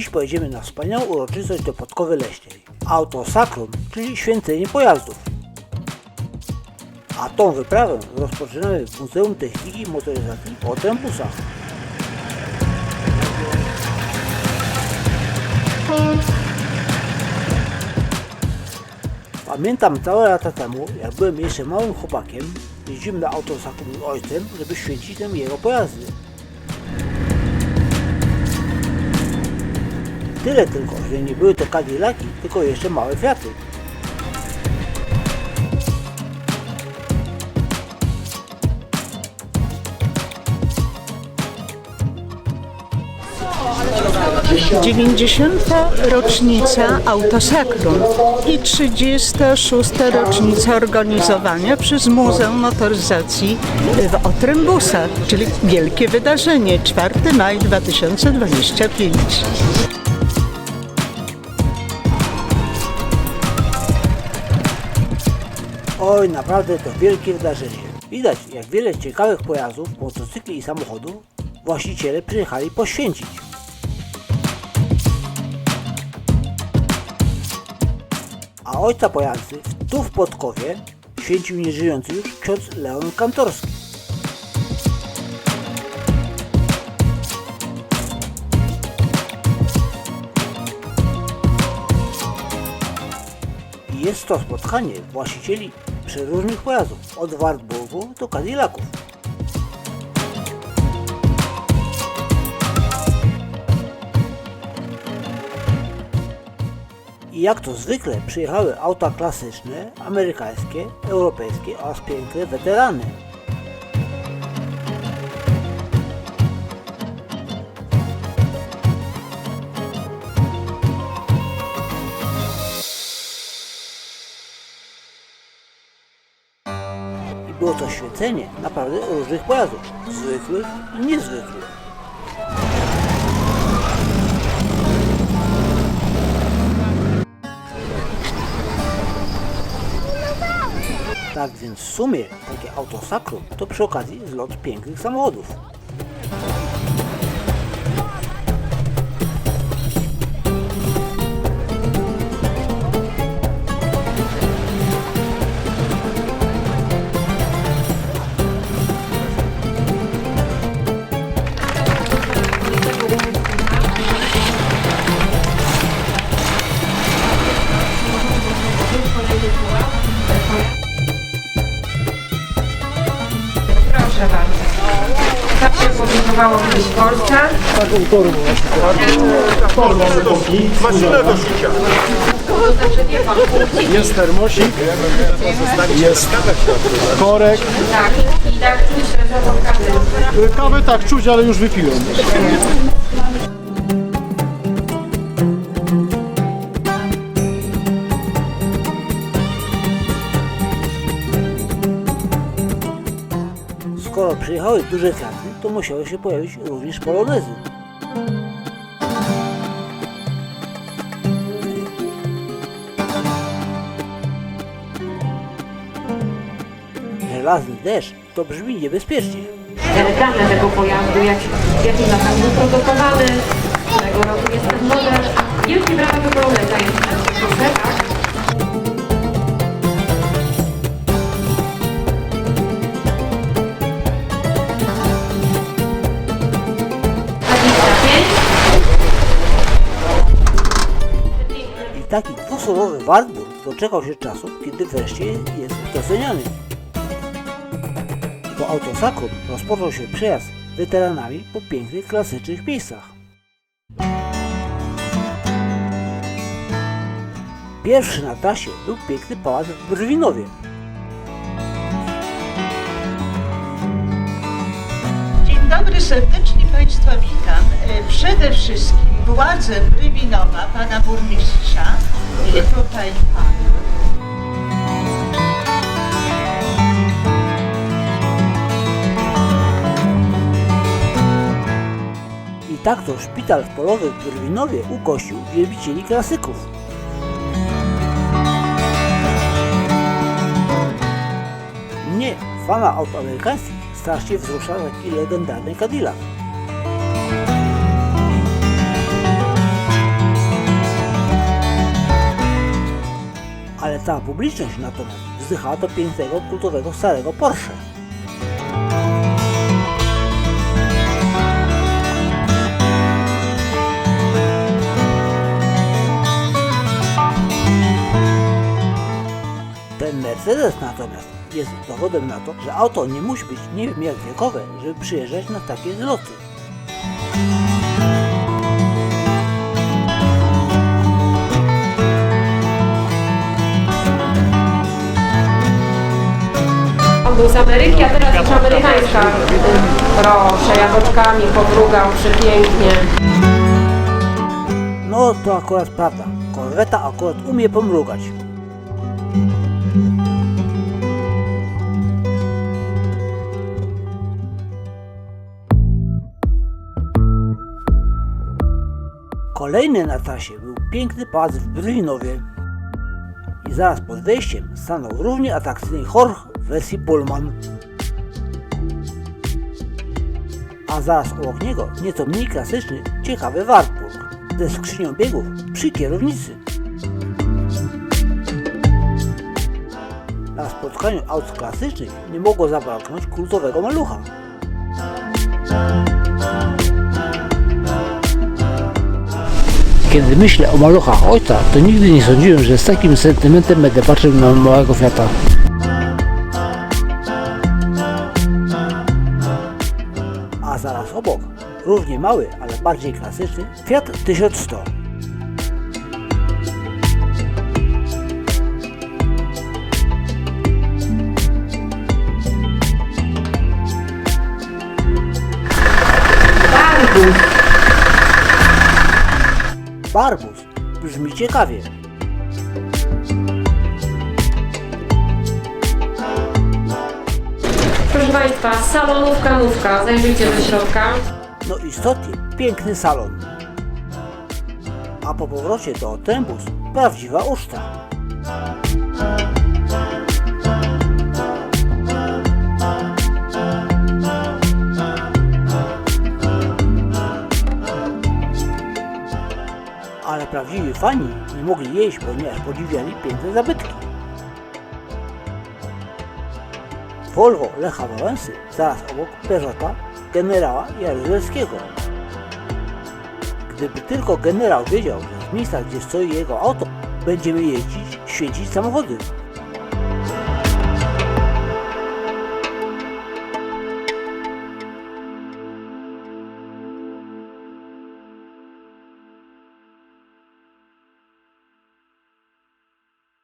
Dziś pojedziemy na wspaniałą uroczystość do Podkowy Leśnej. Autosakrum, czyli święcenie pojazdów. A tą wyprawę rozpoczynamy w Muzeum Techniki Motoryzacji w Otrębusach. Pamiętam całe lata temu, jak byłem jeszcze małym chłopakiem, jeździłem na autosakrum z ojcem, żeby święcić tam jego pojazdy. Tyle tylko, że nie były to Cadillaki, tylko jeszcze małe Fiaty. Dziewięćdziesiąta rocznica Autosakrum i 36. rocznica organizowania przez Muzeum Motoryzacji w Otrębusach, czyli wielkie wydarzenie, 4 maj 2025. Oj, naprawdę to wielkie wydarzenie. Widać, jak wiele ciekawych pojazdów, motocykli i samochodów właściciele przyjechali poświęcić. A ojca pojazdy tu w Podkowie święcił nieżyjący już ksiądz Leon Kantorski. Jest to spotkanie właścicieli przeróżnych pojazdów, od Wartburgu do Cadillaców. I jak to zwykle przyjechały auta klasyczne, amerykańskie, europejskie oraz piękne weterany. Było to świecenie naprawdę różnych pojazdów, zwykłych i niezwykłych. Tak więc w sumie takie autosakrum to przy okazji zlot pięknych samochodów. Proszę bardzo. Tak się publikowało kiedyś w Polsce. Maszyna do szycia. Jest termosik, jest korek. Tak, i tak myślę, że to każdy. Kawę tak czuć, ale już wypiłem. Skoro przyjechały duże kwiaty, to musiały się pojawić również polonezy. Żelazny deszcz to brzmi niebezpiecznie. Dane tego pojazdu, jak, jaki latach był produkowany, którego roku jest ten model. Wielkie brawa do Poloneza jest proszę, taki dwusurowy Wartburg doczekał się czasów, kiedy wreszcie jest doceniany. Po autosakrum rozpoczął się przejazd weteranami po pięknych, klasycznych miejscach. Pierwszy na trasie był piękny pałac w Brwinowie. Dzień dobry, serdecznie Państwa witam. E, Przede wszystkim władze Brywinowa, Pana Burmistrza i tutaj Pan. I tak to szpital polowy w Brwinowie ugościł wielbicieli klasyków. Mnie, fana aut amerykańskich, strasznie wzrusza taki legendarny Cadillac. Cała publiczność natomiast wzdychała do pięknego, kultowego, starego Porsche. Ten Mercedes natomiast jest dowodem na to, że auto nie musi być nie wiem jak wiekowe, żeby przyjeżdżać na takie zloty. Z Ameryki, a teraz już amerykańska. Proszę, jaboczkami podrugał przepięknie. No to akurat prawda. Korweta akurat umie pomrugać. Kolejny na trasie był piękny pałac w Brwinowie. I zaraz pod wejściem stanął równie atrakcyjny Horch w wersji Pullman. A zaraz obok niego nieco mniej klasyczny, ciekawy Wartburg ze skrzynią biegów przy kierownicy. Na spotkaniu aut klasycznych nie mogło zabraknąć kultowego malucha. Kiedy myślę o maluchach ojca, to nigdy nie sądziłem, że z takim sentymentem będę patrzył na małego Fiata. Równie mały, ale bardziej klasyczny, Fiat 1100. Barbus. Barbus brzmi ciekawie. Proszę Państwa, salonówka nówka. Zajrzyjcie do środka. No istotnie, piękny salon. A po powrocie do Tempus prawdziwa uczta. Ale prawdziwi fani nie mogli jeść, ponieważ podziwiali piękne zabytki. Volvo Lecha Wałęsy zaraz obok Peugeota generała Jaruzelskiego. Gdyby tylko generał wiedział, że w miejscach, gdzie stoi jego auto, będziemy jeździć, świecić samochody.